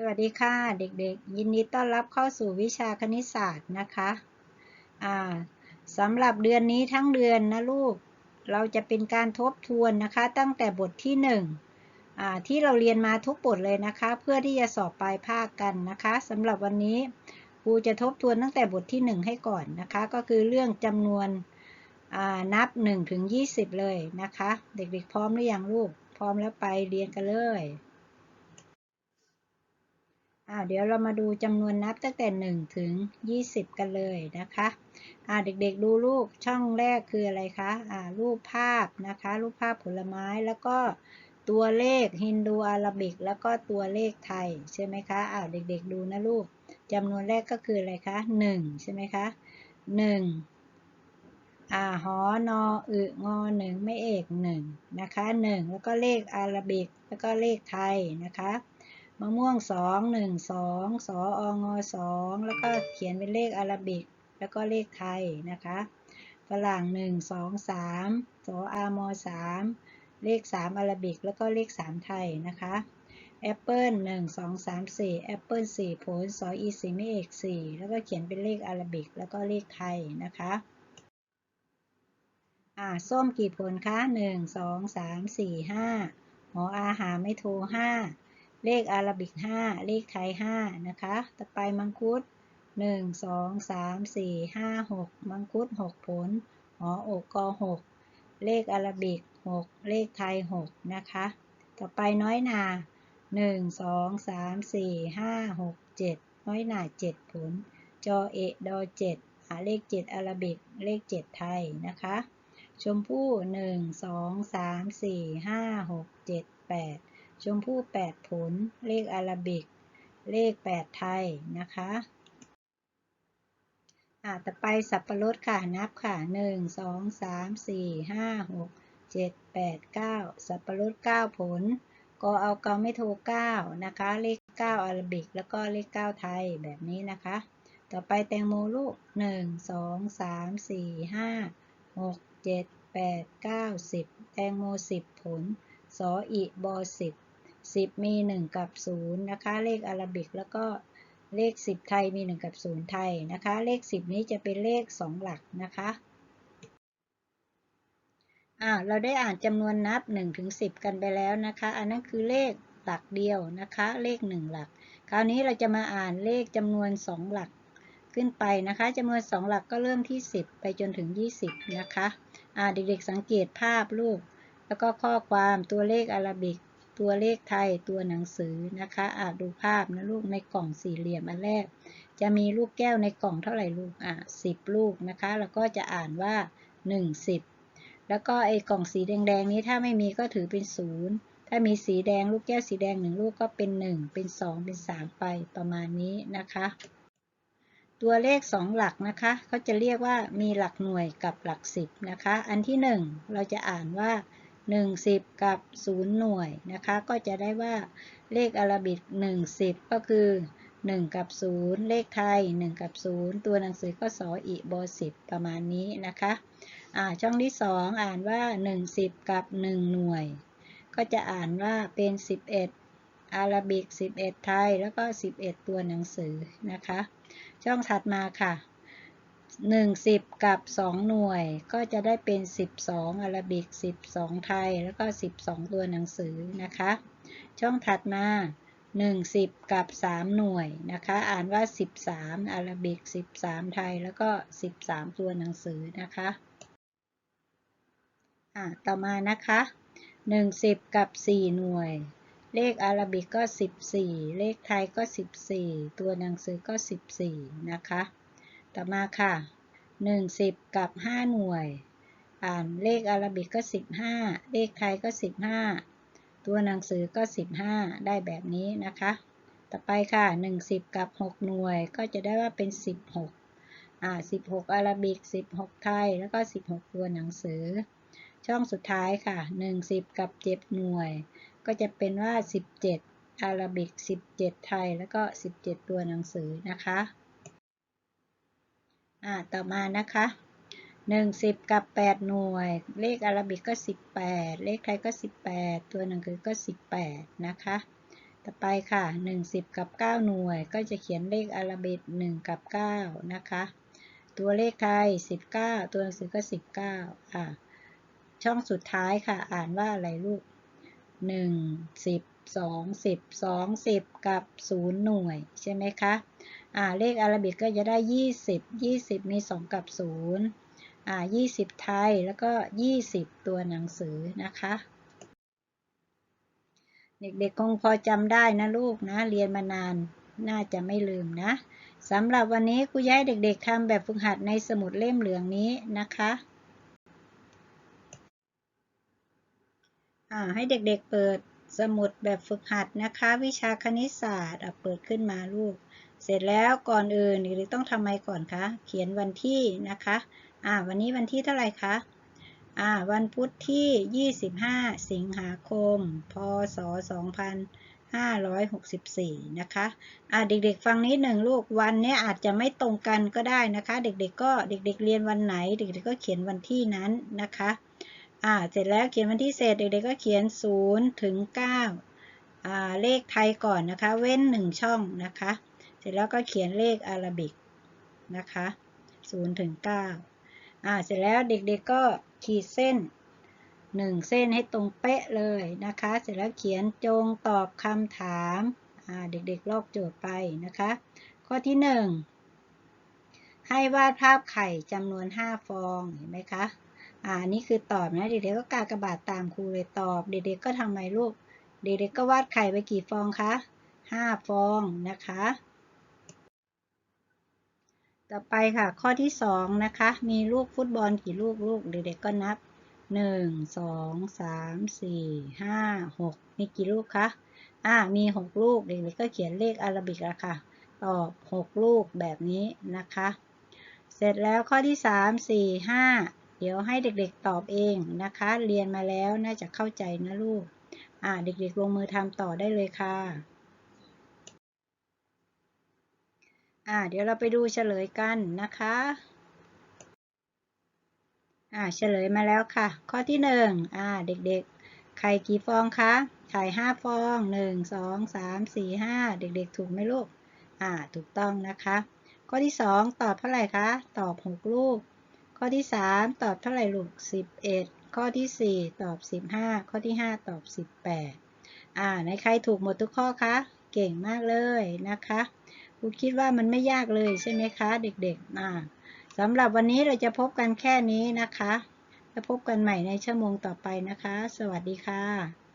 สวัสดีค่ะ เด็กๆ ยินดีต้อนรับเข้าสู่วิชาคณิตศาสตร์นะคะอ่าสำหรับเดือนนี้ทั้งเดือนนะลูก เราจะเป็นการทบทวนนะคะ ตั้งแต่บทที่1อ่าที่เราเรียนมาทุกบทเลยนะคะ เพื่อที่จะสอบปลายภาคกันนะคะสำหรับวันนี้ครูจะทบทวนตั้งแต่บทที่ 1 ให้ก่อนนะคะ ก็คือเรื่องจำนวนนับ1ถึง20 เลยนะคะ เด็กๆ พร้อมหรือยังลูก พร้อมแล้วไปเรียนกันเลย อ่าเดี๋ยวเรามาดูจำนวนนับตั้งแต่ 1 ถึง 20 กันเลยนะคะอ่าเด็กๆดูรูปช่องแรกคืออะไรคะอ่ารูปภาพนะคะรูปภาพผลไม้แล้วก็ตัวเลขฮินดูอาราบิก แล้วก็ตัวเลขไทยใช่ไหมคะอ่าเด็กๆดูนะลูกจำนวนแรกก็คืออะไรคะ 1 ใช่ไหมคะ 1 อ่าหอนออึงอหนึ่งไม่เอกหนึ่งนะคะหนึ่งแล้วก็เลขอาราบิก แล้วก็เลขไทยนะคะ มะม่วงสองหนึ่งสองสอองอสองแล้วก็เขียนเป็นเลขอาราบิก แล้วก็เลขไทยนะคะฝรั่งหนึ่งสองสามสออามอสามเลขสามอาราบิก แล้วก็เลขสามไทยนะคะแอปเปิลหนึ่งสองสามสี่แอปเปิลสี่ผลสออีสี่ไม่เอกสี่แล้วก็เขียนเป็นเลขอาราบิก แล้วก็เลขไทยนะคะอ่าส้มกี่ผลคะหนึ่งสองสามสี่ห้าหออาหาไม่โทรห้า เลขอาราบิก 5 เลขไทย 5 นะคะ ต่อไปมังคุด 1 2 3 4 5 6 มังคุด 6 ผล หออกก6เลขอาราบิก 6 เลขไทย 6 นะคะ ต่อไปน้อยนา 1 2 3 4 5 6 7 น้อยนา 7 ผล จอเอดอ7หาเลข 7 อาราบิก เลข 7 ไทย นะคะ ชมพู่ 1 2 3 4 5 6 7 8 ชมพู่ 8 ผล เลขอาราบิก เลข 8 ไทยนะคะอ่าต่อไปสับปะรดค่ะ นับค่ะ 1 2 3 4 5 6 7 8 9 สับปะรด 9 ผลก็เอาเกาไม่โทร9นะคะ เลข 9 อาราบิก แล้วก็เลข 9 ไทยแบบนี้นะคะ ต่อไปแตงโมลูก 1 2 3 4 5 6 7 8 9 10 แตงโม 10 ผลสออีบอ10 10 มี 1 กับ 0 นะคะ เลขอารบิกแล้วก็เลข 10 ไทยมี 1 กับ 0 ไทยนะคะ เลข 10 นี้จะเป็นเลข 2 หลักนะคะอ่าเราได้อ่านจำนวนนับ1ถึง10 กันไปแล้วนะคะ อันนั้นคือเลขหลักเดียวนะคะ เลข 1 หลัก คราวนี้เราจะมาอ่านเลขจำนวน 2 หลักขึ้นไปนะคะจำนวน 2 หลักก็เริ่มที่ 10 ไปจนถึง 20 นะคะอ่าเด็กๆสังเกตภาพรูปแล้วก็ข้อความตัวเลขอารบิก ตัวเลขไทยตัวหนังสือนะคะอาดูภาพนะลูกในกล่องสี่เหลี่ยมอันแรก จะมีลูกแก้วในกล่องเท่าไหร่ลูกอะสิบลูกนะคะ แล้วก็จะอ่านว่าหนึ่งสิบแล้วก็ไอ้กล่องสีแดงๆนี้ถ้าไม่มีก็ถือเป็นศูนย์ถ้ามีสีแดงลูกแก้วสีแดงหนึ่งลูกก็เป็นหนึ่งเป็นสองเป็นสามไปประมาณนี้นะคะตัวเลขสองหลักนะคะเขาจะเรียกว่ามีหลักหน่วยกับหลักสิบนะคะ อันที่หนึ่งเราจะอ่านว่า 10 กับ 0 หน่วยนะคะ ก็จะได้ว่าเลขอาราบิก1 10 ก็คือ 1 กับ 0 เลขไทย 1 กับ 0 ตัวหนังสือก็สออีบอ10 ประมาณนี้นะคะอ่าช่องที่ 2 อ่านว่า 1 10 กับ 1 หน่วย ก็จะอ่านว่าเป็น 11 อาราบิก 11 ไทย แล้วก็ 11 ตัวหนังสือนะคะ ช่องถัดมาค่ะ 1 10กับ2หน่วยก็จะได้เป็น12อาราบิก12ไทย แล้วก็12ตัวหนังสือนะคะ ช่องถัดมา1 10กับ3หน่วยนะคะ อ่านว่า13อาราบิก13ไทย แล้วก็13ตัวหนังสือนะคะอ่าต่อมานะคะ1 10กับ4หน่วย เลขอาราบิกก็14เลขไทยก็14ตัวหนังสือก็14นะคะ ต่อมาค่ะ 1 10 กับ 5 หน่วย อ่านเลขอาราบิกก็ 15 เลขไทยก็ 15 ตัวหนังสือก็ 15 ได้แบบนี้นะคะ ต่อไปค่ะ 1 10 กับ 6 หน่วย ก็จะได้ว่าเป็น 16 อ่า 16 อาราบิก 16 ไทย แล้วก็ 16 ตัวหนังสือ ช่องสุดท้ายค่ะ 1 10 กับ 7 หน่วย ก็จะเป็นว่า 17อาราบิก 17 ไทย แล้วก็ 17 ตัวหนังสือนะคะ อ่าต่อมานะคะหนึ่งสิบกับแปดหน่วย เลขอาราบิกก็สิบแปดเลขไทยก็สิบแปดตัวหนังสือก็สิบแปดนะคะ ต่อไปค่ะหนึ่งสิบกับเก้าหน่วย ก็จะเขียนเลขอาราบิกหนึ่งกับเก้านะคะ ตัวเลขไทยสิบเก้าตัวหนังสือก็สิบเก้าอะช่องสุดท้ายค่ะอ่านว่าอะไรลูกหนึ่งสิบสองสิบสองสิบกับศูนย์หน่วยใช่ไหมคะ อ่าเลขอารบิกก็จะได้ยี่สิบยี่สิบมีสองกับศูนย์อ่ายี่สิบไทยแล้วก็ยี่สิบตัวหนังสือนะคะ เด็กๆคงพอจำได้นะลูกนะ เรียนมานานน่าจะไม่ลืมนะสำหรับวันนี้ครูย้ายเด็กๆทำแบบฝึกหัดในสมุดเล่มเหลืองนี้นะคะอ่าให้เด็กๆเปิดสมุดแบบฝึกหัดนะคะ วิชาคณิตศาสตร์เปิดขึ้นมาลูก เสร็จแล้วก่อนอื่นเด็กๆต้องทำไมก่อนคะเขียนวันที่นะคะอ่าวันนี้วันที่เท่าไหร่คะอ่าวันพุธที่ 25 สิงหาคม พศ 2564 นะคะอ่าเด็กๆฟังนิดหนึ่งลูกวันเนี้ยอาจจะไม่ตรงกันก็ได้นะคะ เด็กๆก็เด็กๆเรียนวันไหน เด็กๆก็เขียนวันที่นั้นนะคะอ่าเสร็จแล้วเขียนวันที่เสร็จเด็กๆก็เขียน0ถึง9อ่าเลขไทยก่อนนะคะ เว้น 1 ช่องนะคะ ร็จแล้วก็เขียนเลขอารบิกนะคะ0ถึง9อ่า เสร็จแล้วเด็กๆก็ขีดเส้น 1 เส้นให้ตรงเป๊ะเลยนะคะ เสร็จแล้วเขียนจงตอบคำถาม อ่า เด็กๆ ลอกโจทย์ไปนะคะ ข้อที่ 1 ให้วาดภาพไข่จำนวน 5 ฟอง เห็นไหมคะ อ่า นี่คือตอบนะ เด็กๆ ก็กากระบาดตามครูเลยตอบ เด็กๆ ก็ทำไมลูก เด็กๆ ก็วาดไข่ไปกี่ฟองคะ 5 ฟองนะคะ ต่อไปค่ะ ข้อที่2นะคะ มีลูกฟุตบอลกี่ลูกลูกเด็กๆก็นับ1 2 3 4 5 6มีกี่ลูกคะ อ่า มี6ลูก เด็กๆก็เขียนเลขอาราบิกละค่ะ ตอบ6ลูกแบบนี้นะคะ เสร็จแล้วข้อที่3 4 5เดี๋ยวให้เด็กๆตอบเองนะคะ เรียนมาแล้วน่าจะเข้าใจนะลูก อ่า เด็กๆลงมือทำต่อได้เลยค่ะ อ่า เดี๋ยวเราไปดูเฉลยกันนะคะ อ่า เฉลยมาแล้วค่ะ ข้อที่หนึ่งอ่า เด็กๆ ไข่กี่ฟองคะ ไข่ห้าฟองหนึ่งสองสามสี่ห้า เด็กๆ ถูกไหมลูก อ่า ถูกต้องนะคะ ข้อที่สองตอบเท่าไหร่คะ ตอบหกลูก ข้อที่สามตอบเท่าไหร่ลูกสิบเอ็ด ข้อที่สี่ตอบสิบห้า ข้อที่ห้าตอบสิบแปดอ่า ในใครถูกหมดทุกข้อคะ เก่งมากเลยนะคะ ครูคิดว่ามันไม่ยากเลยใช่ไหมคะ เด็กๆอ่าสำหรับวันนี้เราจะพบกันแค่นี้นะคะแล้วพบกันใหม่ในชั่วโมงต่อไปนะคะ สวัสดีค่ะ